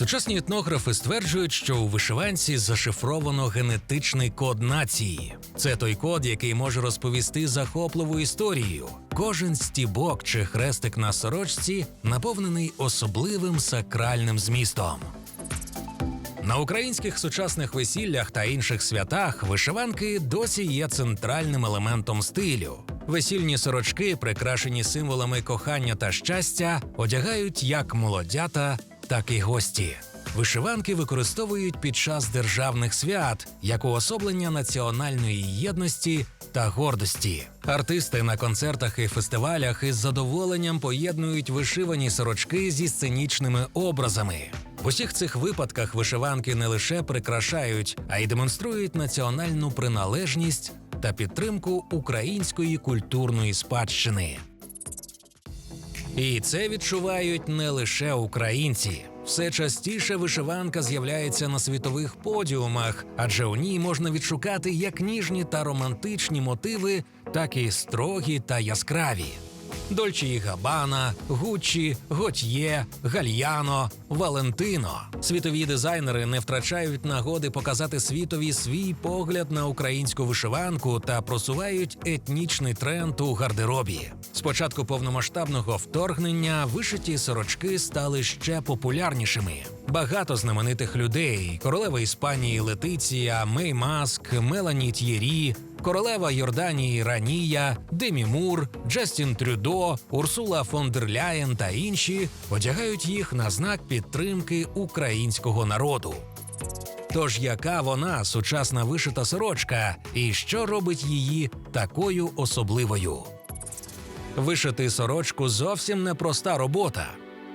Сучасні етнографи стверджують, що у вишиванці зашифровано генетичний код нації. Це той код, який може розповісти захопливу історію. Кожен стібок чи хрестик на сорочці наповнений особливим сакральним змістом. На українських сучасних весіллях та інших святах вишиванки досі є центральним елементом стилю. Весільні сорочки, прикрашені символами кохання та щастя, одягають як молодята, так і гості. Вишиванки використовують під час державних свят як уособлення національної єдності та гордості. Артисти на концертах і фестивалях із задоволенням поєднують вишивані сорочки зі сценічними образами. В усіх цих випадках вишиванки не лише прикрашають, а й демонструють національну приналежність та підтримку української культурної спадщини. І це відчувають не лише українці. Все частіше вишиванка з'являється на світових подіумах, адже у ній можна відшукати як ніжні та романтичні мотиви, так і строгі та яскраві. Дольчі і Габана, Гуччі, Готьє, Гальяно, Валентино. Світові дизайнери не втрачають нагоди показати світові свій погляд на українську вишиванку та просувають етнічний тренд у гардеробі. З початку повномасштабного вторгнення вишиті сорочки стали ще популярнішими. Багато знаменитих людей: королева Іспанії Летиція, Мей Маск, Мелані Т'єрі, королева Йорданії Ранія, Демі Мур, Джастін Трюдо, Урсула фон дер Ляєн та інші одягають їх на знак підтримки українського народу. Тож яка вона сучасна вишита сорочка, і що робить її такою особливою? Вишити сорочку зовсім непроста робота.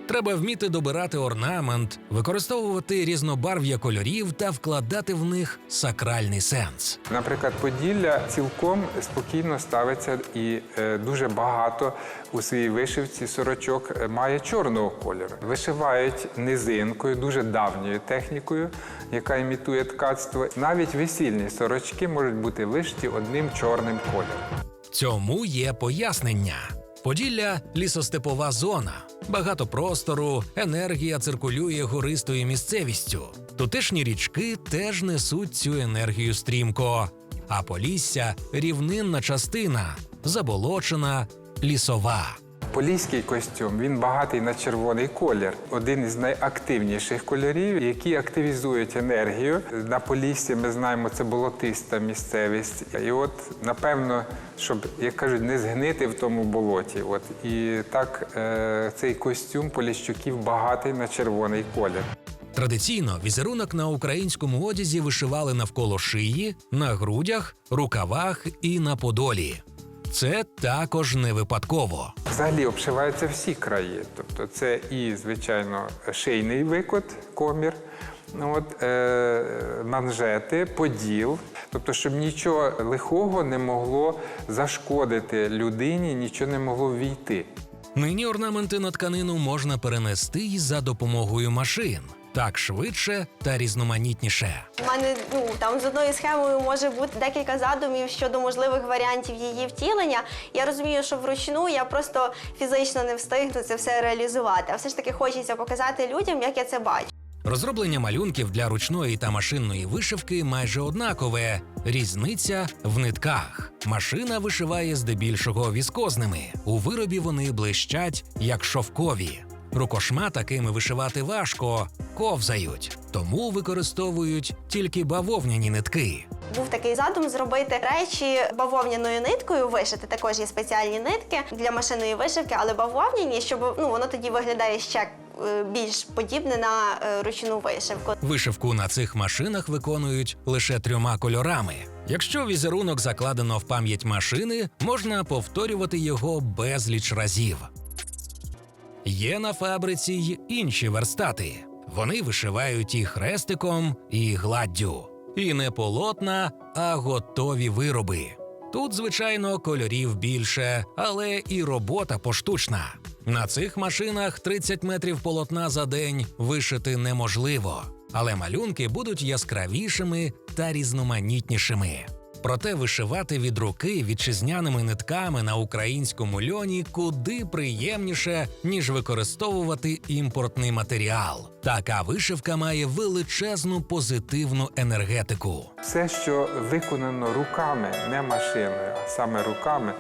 Треба вміти добирати орнамент, використовувати різнобарв'я кольорів та вкладати в них сакральний сенс. Наприклад, Поділля цілком спокійно ставиться і е, дуже багато у своїй вишивці сорочок е, має чорного кольору. Вишивають низинкою, дуже давньою технікою, яка імітує ткацтво. Навіть весільні сорочки можуть бути вишиті одним чорним кольором. Цьому є пояснення. Поділля лісостепова зона, багато простору, енергія циркулює гористою місцевістю. Тутешні річки теж несуть цю енергію стрімко, а полісся рівнинна частина, заболочена, лісова. Поліський костюм він багатий на червоний колір. Один із найактивніших кольорів, які активізують енергію. На Поліссі ми знаємо, це болотиста місцевість. І от напевно, щоб як кажуть, не згнити в тому болоті. От і так е, цей костюм поліщуків багатий на червоний колір. Традиційно візерунок на українському одязі вишивали навколо шиї, на грудях, рукавах і на подолі. Це також не випадково. Взагалі обшиваються всі краї. Тобто це і, звичайно, шийний викот, комір, ну, от, е, манжети, поділ. Тобто, щоб нічого лихого не могло зашкодити людині, нічого не могло війти. Нині орнаменти на тканину можна перенести й за допомогою машин. Так швидше та різноманітніше. У мене ну там з одною схемою може бути декілька задумів щодо можливих варіантів її втілення. Я розумію, що вручну я просто фізично не встигну це все реалізувати. А все ж таки хочеться показати людям, як я це бачу. Розроблення малюнків для ручної та машинної вишивки майже однакове. Різниця в нитках. Машина вишиває здебільшого віскозними. У виробі вони блищать як шовкові. Рукошма такими вишивати важко, ковзають, тому використовують тільки бавовняні нитки. Був такий задум зробити речі бавовняною ниткою вишити. Також є спеціальні нитки для машинної вишивки, але бавовняні, щоб ну воно тоді виглядає ще е, більш подібне на е, ручну вишивку. Вишивку на цих машинах виконують лише трьома кольорами. Якщо візерунок закладено в пам'ять машини, можна повторювати його безліч разів. Є на фабриці й інші верстати. Вони вишивають і хрестиком, і гладдю. І не полотна, а готові вироби. Тут, звичайно, кольорів більше, але і робота поштучна. На цих машинах 30 метрів полотна за день вишити неможливо, але малюнки будуть яскравішими та різноманітнішими. Проте вишивати від руки вітчизняними нитками на українському льоні куди приємніше, ніж використовувати імпортний матеріал. Така вишивка має величезну позитивну енергетику. Все, що виконано руками, не машиною, а саме руками,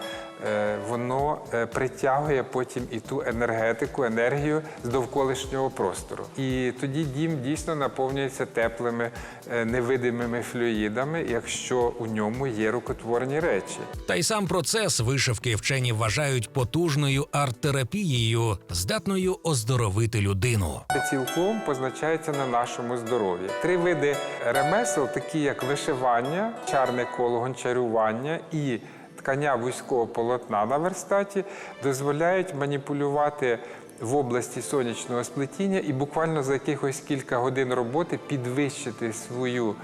воно е, притягує потім і ту енергетику, енергію з довколишнього простору. І тоді дім дійсно наповнюється теплими е, невидимими флюїдами, якщо у ньому є рукотворні речі. Та й сам процес вишивки вчені вважають потужною арт-терапією, здатною оздоровити людину. Це цілком позначається на нашому здоров'ї. Три види ремесел, такі як вишивання, чарне коло, гончарювання і ткання вузького полотна на верстаті, дозволяють маніпулювати в області сонячного сплетіння і буквально за якихось кілька годин роботи підвищити свою,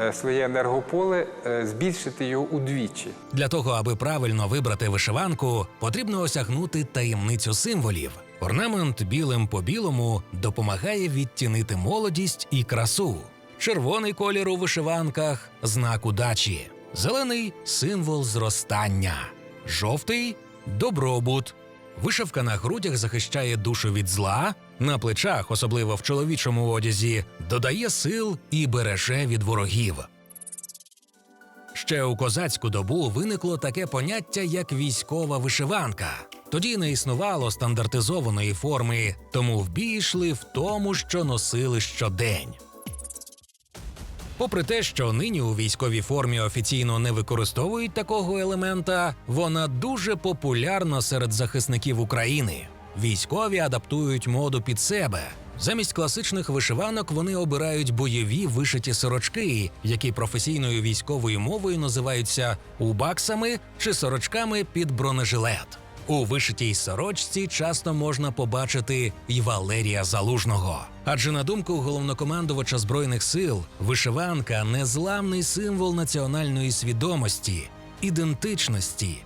е, своє енергополе, е, збільшити його удвічі. Для того, аби правильно вибрати вишиванку, потрібно осягнути таємницю символів. Орнамент білим по білому допомагає відтінити молодість і красу. Червоний колір у вишиванках знак удачі, зелений символ зростання, жовтий добробут. Вишивка на грудях захищає душу від зла, на плечах, особливо в чоловічому одязі, додає сил і береже від ворогів. Ще у козацьку добу виникло таке поняття, як військова вишиванка. Тоді не існувало стандартизованої форми, тому в бій йшли в тому, що носили щодень. Попри те, що нині у військовій формі офіційно не використовують такого елемента, вона дуже популярна серед захисників України. Військові адаптують моду під себе. Замість класичних вишиванок вони обирають бойові вишиті сорочки, які професійною військовою мовою називаються убаксами чи сорочками під бронежилет. У вишитій сорочці часто можна побачити й Валерія Залужного. Адже на думку головнокомандувача збройних сил, вишиванка незламний символ національної свідомості, ідентичності,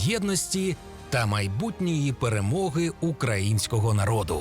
єдності та майбутньої перемоги українського народу.